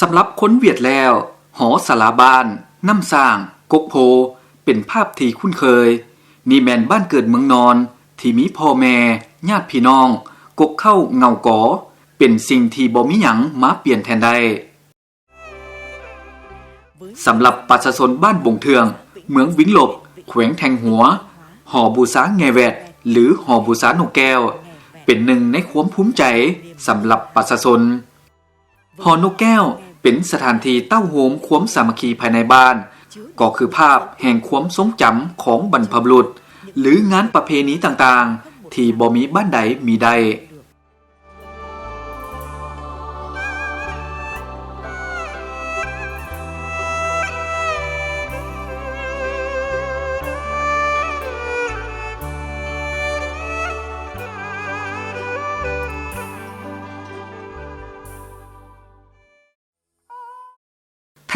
สำหรับคนเวียดแล้ว หอสาราบ้านน้ำสร้าง กกโพ เป็นภาพที่คุ้นเคย นี่แมนบ้านเกิดเมืองนอน ที่มีพ่อแม่ญาติพี่น้อง กกเข้าเงากอ เป็นสิ่งที่บ่มีหยังมาเปลี่ยนแทนได้สำหรับประชาชนบ้านบงเทือง เมืองวิงหลบแขวงแทงหัว หอบูซาแงแวด หรือหอบูซานกแก้ว เป็นหนึ่งในความภูมิใจสำหรับประชาชนหอนกแก้ว เป็นสถานที่เต้าโหมควมสามัคคีภายในบ้าน ก็คือภาพแห่งความทรงจำของบรรพบุรุษ หรืองานประเพณีต่างๆ ที่บ่มีบ้านใดมีได้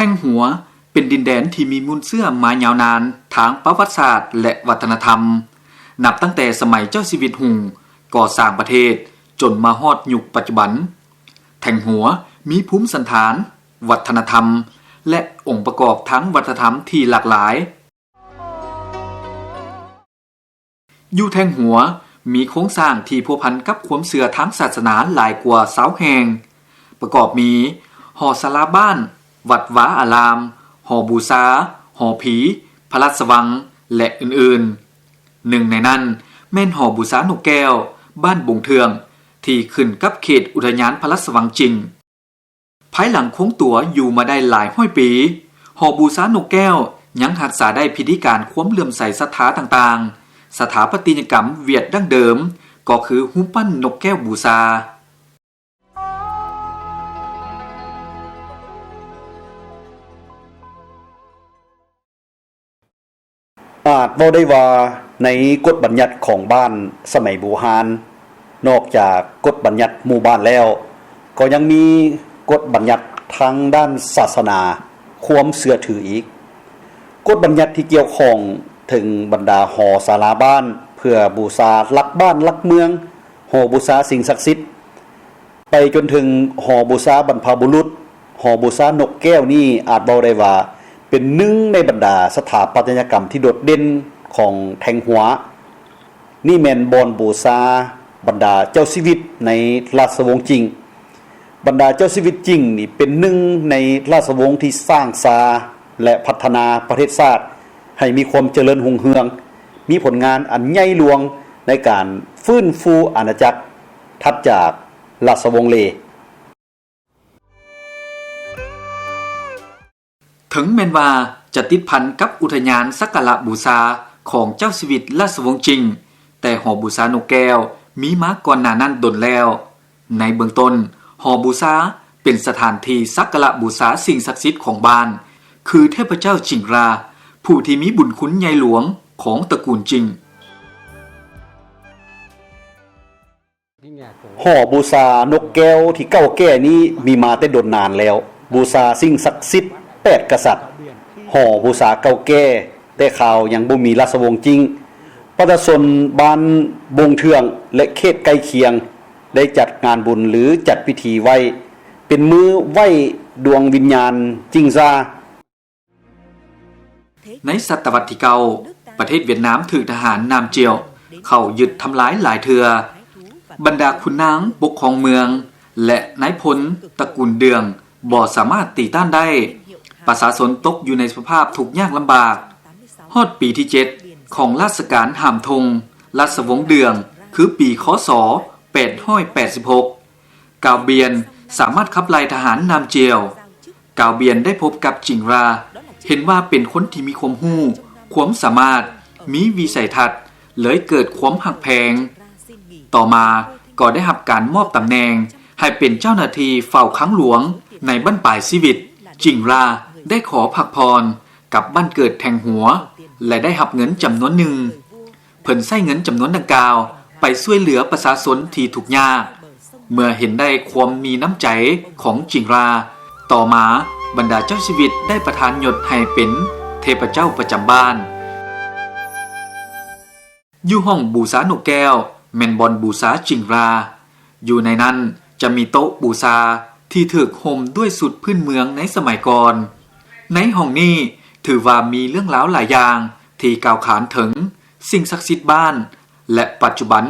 แท่งหัว เป็นดินแดนที่มีมูลเสื้อมายาวนานทางประวัติศาสตร์ และวัฒนธรรม นับตั้งแต่สมัยเจ้าชีวิตหุงก่อสร้างประเทศจนมาฮอดยุคปัจจุบัน แท่งหัวมีภูมิสันฐาน วัฒนธรรม และองค์ประกอบทั้งวัฒนธรรมที่หลากหลาย อยู่แท่งหัวมีโครงสร้างที่พัวพันกับความเสื่อทางศาสนาหลายกว่าเสาแห่งประกอบมีหอสาราบ้าน วัดว้าอาราม หอบูซา หอผี พระราชวัง และอื่นๆ หนึ่งในนั้นแม่นหอบูซาหนกแก้ว บ้านบงเทือง ที่ขึ้นกับเขตอุทยานพระราชวังจริง ภายหลังโค้งตัวอยู่มาได้หลายห้อยปี หอบูซาหนกแก้วยังหักษาได้พิธีการคว้มเลื่อมใสศรัทธาต่างๆ สถาปัตยกรรมเวียดดั้งเดิม ก็คือหูปปั้นนกแก้วบูซา อาจบ่ได้ว่าในกฎบัญญัติของบ้านสมัยบูฮาน นอกจากกฎบัญญัติหมู่บ้านแล้ว ก็ยังมีกฎบัญญัติทางด้านศาสนา ความเสื่อถืออีก กฎบัญญัติที่เกี่ยวข้องถึงบรรดาหอศาลาบ้าน เพื่อบูชาลักบ้านลักเมือง หอบูชาสิ่งศักดิ์สิทธิ์ไปจนถึงหอบูชาบรรพบุรุษ หอบูชานกแก้วนี่อาจบอกได้ว่า เป็นหนึ่งในบรรดาสถาปัตยกรรมที่โดดเด่นของแทงหัว นี่แมนบอนบูชาบรรดาเจ้าชีวิตในราชวงศ์จริง บรรดาเจ้าชีวิตจริงนี่เป็นหนึ่งในราชวงศ์ที่สร้างสาและพัฒนาประเทศชาติให้มีความเจริญหุ่งเฮือง มีผลงานอันใหญ่หลวงในการฟื้นฟูอาณาจักรทัดจากราชวงศ์เล ถึงแม้นว่าจะติดพันกับอุทยานสักการะบูชาของเจ้าชีวิตราชวงศ์จริง แต่หอบูชานกแก้วมีมาก่อนหน้านั้นดนแล้ว ในเบื้องต้นหอบูชาเป็นสถานที่สักการะบูชาสิ่งศักดิ์สิทธิ์ของบ้าน คือเทพเจ้าจิงรา ผู้ที่มีบุญคุณใหญ่หลวงของตระกูลจริงหอบูชานกแก้วที่เก้าแก่นี้มีมาแต่โดนนานแล้ว บูชาสิ่งศักดิ์สิทธิ์ แปดกษัตริย์หอบูชาเกาแก่แต่ข่าวยังบ่มีราชวงศ์จริง ประชาชนบ้านบงเทืองและเขตใกล้เคียง ได้จัดงานบุญหรือจัดพิธีไหว้ เป็นมือไหว้ดวงวิญญาณจริงซาในศตวรรษที่เก้าประเทศเวียดนามถือทหารนามเจียว เข้ายึดทำลายหลายเทือบรรดาขุนนางปกครองเมือง และนายพลตระกูลเดืองบ่สามารถตีต้านได้ ประชาชนตกอยู่ในสภาพทุกยากลำบากฮอดปีที่ 7 ของราชการหามทงราชวงศ์เดือง คือปีคศ886กาวเบียนสามารถขับไล่ทหารนามเจียวกาวเบียนได้พบกับจิงรา เห็นว่าเป็นคนที่มีความหู้ ความสามารถ มีวิสัยทัศน์ เลยเกิดความหักแพง ต่อมาก็ได้รับการมอบตำแหน่ง ให้เป็นเจ้าหน้าที่เฝ้าค้างหลวงในบ้านปลายชีวิต จิงรา ได้ขอพักพรกับบ้านเกิดแทงหัว และได้หับเงินจำนวนหนึ่ง เพิ่นใช้เงินจำนวนดังกล่าว ไปช่วยเหลือประชาชนที่ทุกยากเมื่อเห็นได้ความมีน้ำใจของจิงรา ต่อมาบรรดาเจ้าชีวิตได้ประทานหยศให้เป็นเทพเจ้าประจำบ้าน อยู่ห้องบูชาหนกแก้วแมนบอลบูชาจิงรา อยู่ในนั้นจะมีโต๊ะบูชาที่ถูกห่มด้วยสุดพื้นเมืองในสมัยก่อน ในห้องนี้ถือว่ามีเรื่องราวหลายอย่างที่กล่าวขานถึงสิ่งศักดิ์สิทธิ์บ้าน และปัจจุบัน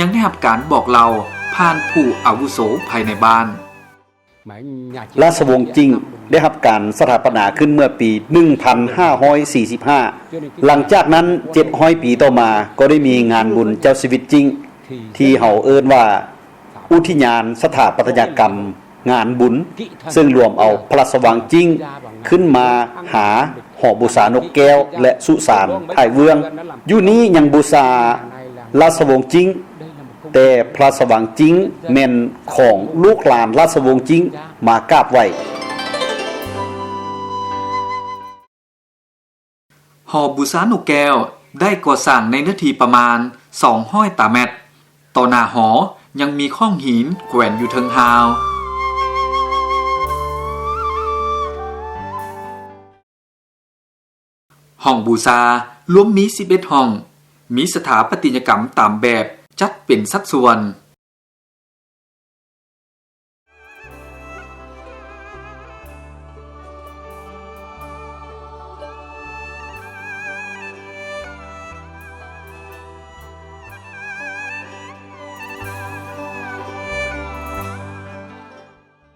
ยังได้รับการบอกเล่าผ่านผู้อาวุโสภายในบ้านราชวงศ์จิงได้รับการสถาปนาขึ้นเมื่อปี 1545 หลังจากนั้น 700 ปีต่อมาก็ได้มีงานบุญเจ้าชีวิตจริง ที่เฮาเอิ้นว่า อุทิญาณสถาปัตยกรรม งานบุญ ซึ่งรวมเอาพระสว่างจริง ขึ้นมาหาหอบูชานกแก้ว และสุสานไถ่เวืองอยู่นี้ยังบูชาราชวงศ์จริงแต่พระสว่างจริงแม่นของลูกหลานราชวงศ์จริงมากราบไหว้หอบูชานูแก้วได้ก่อสร้างในเนื้อที่ประมาณ200ตาแมตรต่อหน้าหอยังมีข้องหินแขวนอยู่เทิงฮาว ห้องบูชารวมมี11ห้อง มีสถาปัตยกรรมตามแบบจัดเป็นสัดส่วน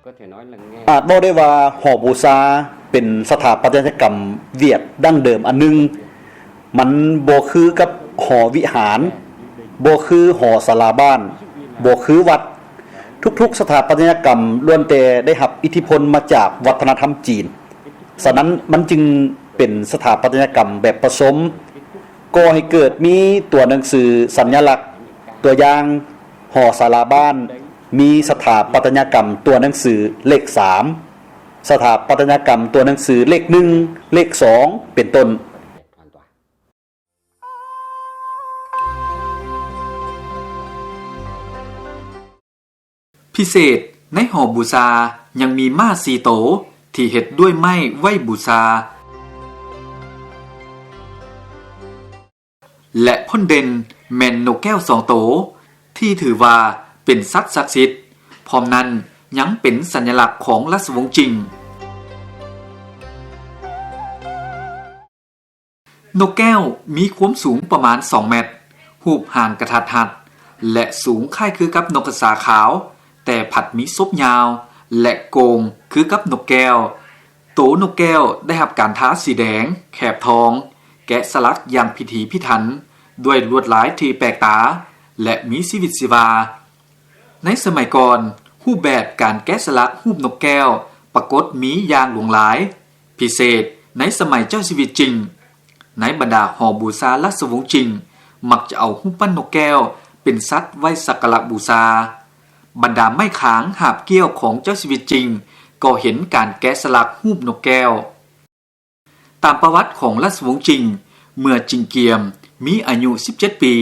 có thể nói là nghe อาจบอกได้ว่าหอบูชา เป็นสถาปัตยกรรมเวียดดั้งเดิมอันหนึง มันโบคือกับหอวิหารโบคือหอศาลาบ้านโบคือวัด ทุกๆ สถาปัตยกรรมล้วนแต่ได้รับอิทธิพลมาจากวัฒนธรรมจีนฉะนั้นมันจึงเป็นสถาปัตยกรรมแบบผสมก่อให้เกิดมีตัวหนังสือสัญลักษณ์ ตัวอย่างหอศาลาบ้าน มีสถาปัตยกรรมตัวหนังสือเลขสาม สถาปัตยกรรมตัวหนังสือเลขหนึ่งเลขสองเป็นต้นพิเศษในหอบูชายังมีม้าสีโต ที่เฮ็ดด้วยไม้ไว้บูชาและพ่นเด่นแมนนกแก้วสองโต ที่ถือว่าเป็นสัตว์ศักดิ์สิทธิ์พร้อมนั้น ยังเป็นสัญลักษณ์ของราชวงศ์จิง นกแก้วมีความสูงประมาณ 2 เมตร หูบห่างกระทัดหัด และสูงคล้ายคือกับนกกระสาขาว แต่ผัดมีซบยาว และโกงคือกับนกแก้ว โตนกแก้วได้รับการทาสีแดง แขบทอง แกะสลักอย่างพิถีพิถัน ด้วยลวดลายที่แปลกตา และมีชีวิตชีวา ในสมัยก่อน รูปแบบการแกะสลักรูปนกแก้ว ปรากฏมีอย่างหลวงหลาย พิเศษในสมัยเจ้าชีวิตจริง ในบรรดาหอบูชาลัสวงศ์จริง มักจะเอารูปปั้นนกแก้ว เป็นสัตว์ไว้สักการะบูชาบรรดาไม้ขางหาบเกี้ยวของเจ้าชีวิตจริง ก็เห็นการแกะสลักรูปนกแก้ว ตามประวัติของลัสวงศ์จริง เมื่อจิงเกียมมีอายุ 17 ปี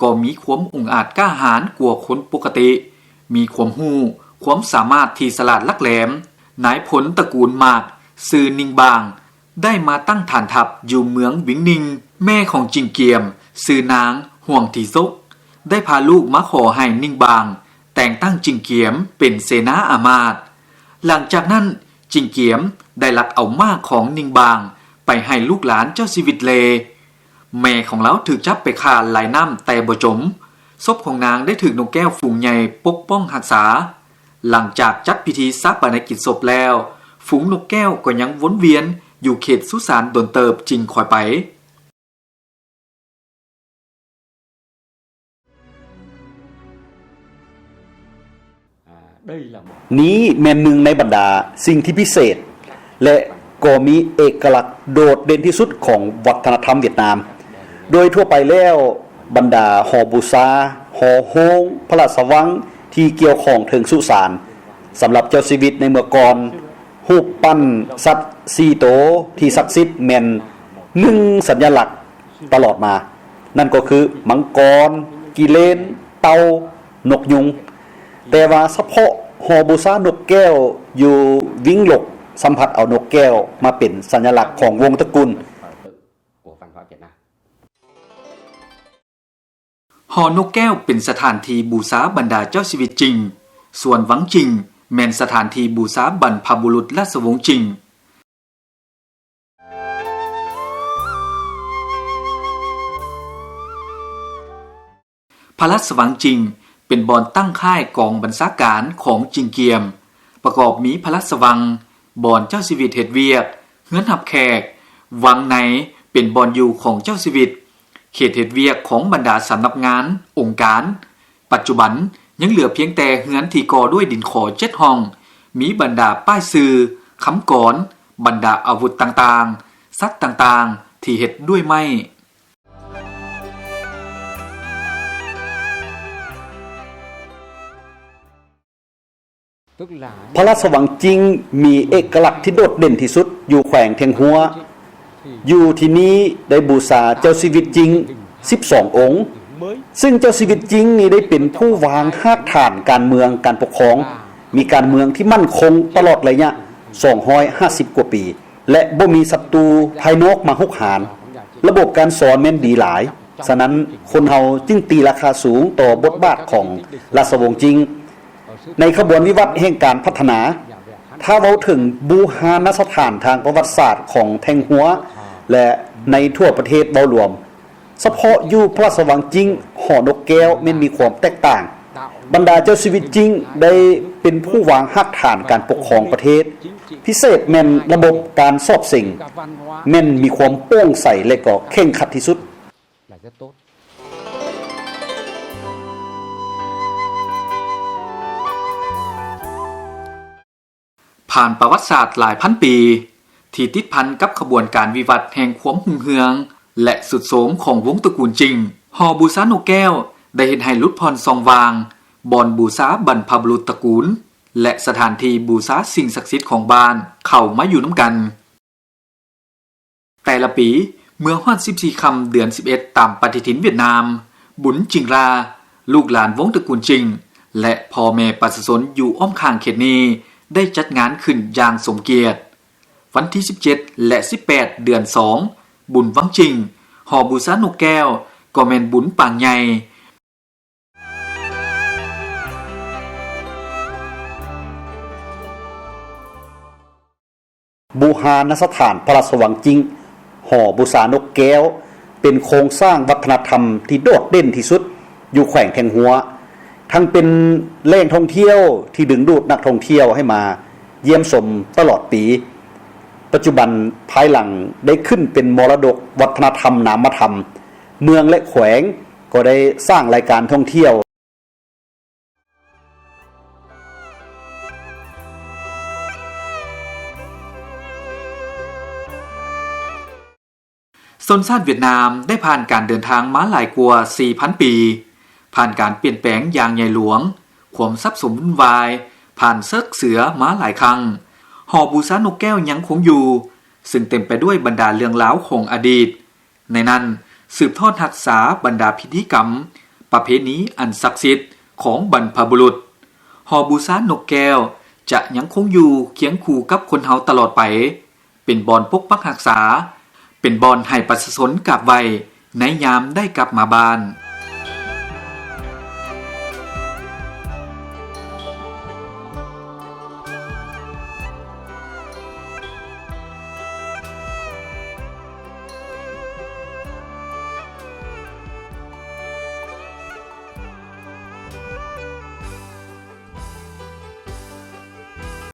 ก็มีความองอาจกล้าหาญกว่าคนปกติ มีความหู้ความสามารถที่สลาดลักแหลมนายผลตระกูลมากซือนิงบาง ได้มาตั้งฐานทัพอยู่เมืองวิงนิง แม่ของจิงเกียมซือนางห่วงทีซกได้พาลูกมาขอให้นิงบาง แต่งตั้งจิงเกียมเป็นเสนาอามาตหลังจากนั้นจิงเกียมได้ลักเอามากของนิงบาง ไปให้ลูกหลานเจ้าชีวิตเล แม่ของเราถูกจับไปฆ่าหลายน้ำแต่บ่จม ศพของนางได้ถูกนกแก้วฝูงใหญ่ปกป้องรักษา หลังจากจัดพิธีซับปนกิจศพแล้ว ฝูงนกแก้วก็ยังวนเวียนอยู่เขตสุสานดนเติบจริงคอยไป นี้แม่นหนึ่งในบรรดาสิ่งที่พิเศษ และก็มีเอกลักษณ์โดดเด่นที่สุดของวัฒนธรรมเวียดนาม โดยทั่วไปแล้ว บรรดาหอบูชาหอโฮงพระราชวังที่เกี่ยวของถึงสุสานสำหรับเจ้าชีวิตในเมื่อก่อนรูปปั้นสัตว์สีโตที่ศักดิ์สิทธิ์แม่นหนึ่งสัญลักษณ์ตลอดมา นั่นก็คือมังกร กิเลน เตานกยุง แต่ว่าเฉพาะหอบูชานกแก้วอยู่วิ่งหลกสัมผัสเอานกแก้วมาเป็นสัญลักษณ์ของวงตระกูล หอนกแก้วเป็นสถานที่บูชาบรรดาเจ้าชีวิตจริง ส่วนหวังจริงแม่นสถานที่บูชาบรรพบุรุษราชวงศ์จริงพระราชวังจริงเป็นบอนตั้งค่ายกองบรรษาการของจิงเกียม ประกอบมีพระราชวังบอนเจ้าชีวิตเฮ็ดเวียกเฮือนหับแขก วังในเป็นบอนอยู่ของเจ้าชีวิต เขตเฮ็ดเวียกของบรรดาสำนักงาน องค์การ ปัจจุบันยังเหลือเพียงแต่เฮือนที่ก่อด้วยดินขอเจ็ดห้อง มีบรรดาป้ายซื้อคำกรบรรดาอาวุธต่างๆ สัตว์ต่างๆ ที่เฮ็ดด้วยไม้พระราชวังจริงมีเอกลักษณ์ที่โดดเด่นที่สุดอยู่แขวงเทียงหัว อยู่ที่นี้ได้บูชาเจ้าชีวิตจริง 12 องค์ mới ซึ่งเจ้าชีวิตจริงนี่ได้เป็นผู้วางหากฐานการเมืองการปกครอง มีการเมืองที่มั่นคงตลอดระยะ 250 กว่าปี และบ่มีศัตรูภายนอกมาหุกหาน ระบบการสอนแม่นดีหลาย ฉะนั้นคนเฮาจึงตีราคาสูงต่อบทบาทของราชวงศ์จริง ในขบวนวิวัฒน์แห่งการพัฒนา ถ้าเราถึงบูฮานสถานทางประวัติศาสตร์ของแทงหัว และในทั่วประเทศเบารวมเฉพาะอยู่พระราชวังจริงหอนกแก้วแม่นมีความแตกต่าง บรรดาเจ้าชีวิตจริงได้เป็นผู้วางหักฐานการปกครองประเทศ พิเศษแม่นระบบการสอบสิ่ง cả văn hóa แม่นมีความโปร่งใสและก็เข่งขัดที่สุด ผ่านประวัติศาสตร์หลายพันปี ที่ติดพันกับขบวนการวิวัฒน์แห่งความหุ่งเฮือง และสุดโสมของวงตระกูลจริง หอบูซาโนแก้ว ได้เห็นให้ลุดพรซองวาง บอนบูซาบรรพบุรุษตระกูล และสถานที่บูซาสิ่งศักดิ์สิทธิ์ของบ้านเข้ามาอยู่น้ำกัน แต่ละปีเมื่อฮอด14คำเดือน 11 ตามปฏิทินเวียดนาม บุญจิงรา ลูกหลานวงตระกูลจริง และพ่อแม่ปัสสนอยู่อ้อมข้างเขตนี้ ได้จัดงานขึ้นอย่างสมเกียรติ วันที่ 17 และ 18 เดือน 2 บุญวังจริง หอบูซานกแก้วก็แมนบุญปางใหญ่บูฮานสถานพระราชวังจริง หอบูชานกแก้ว เป็นโครงสร้างวัฒนธรรมที่โดดเด่นที่สุด อยู่แขวงแทงหัว ทั้งเป็นแหล่งท่องเที่ยวที่ดึงดูดนักท่องเที่ยวให้มาเยี่ยมชมตลอดปี ปัจจุบันภายหลังได้ขึ้นเป็นมรดกวัฒนธรรมนามธรรม เมืองและแขวงก็ได้สร้างรายการท่องเที่ยวชนชาติเวียดนามได้ผ่านการเดินทางม้าหลายกว่า 4,000 ปี ผ่านการเปลี่ยนแปลงอย่างใหญ่หลวง ความซับสมวุ่นวาย ผ่านเซิกเสือม้าหลายครั้งหอบูซานกแก้วยังคงอยู่ ซึ่งเต็มไปด้วยบรรดาเรื่องราวของอดีต ในนั้นสืบทอดหักษาบรรดาพิธีกรรม ประเพณีอันศักดิ์สิทธิ์ของบรรพบุรุษหอบูซานกแก้วจะยังคงอยู่เคียงคู่กับคนเฮาตลอดไป เป็นบอนปกปักรักษา เป็นบอนให้ประชาชนกลับไวในยามได้กลับมาบ้าน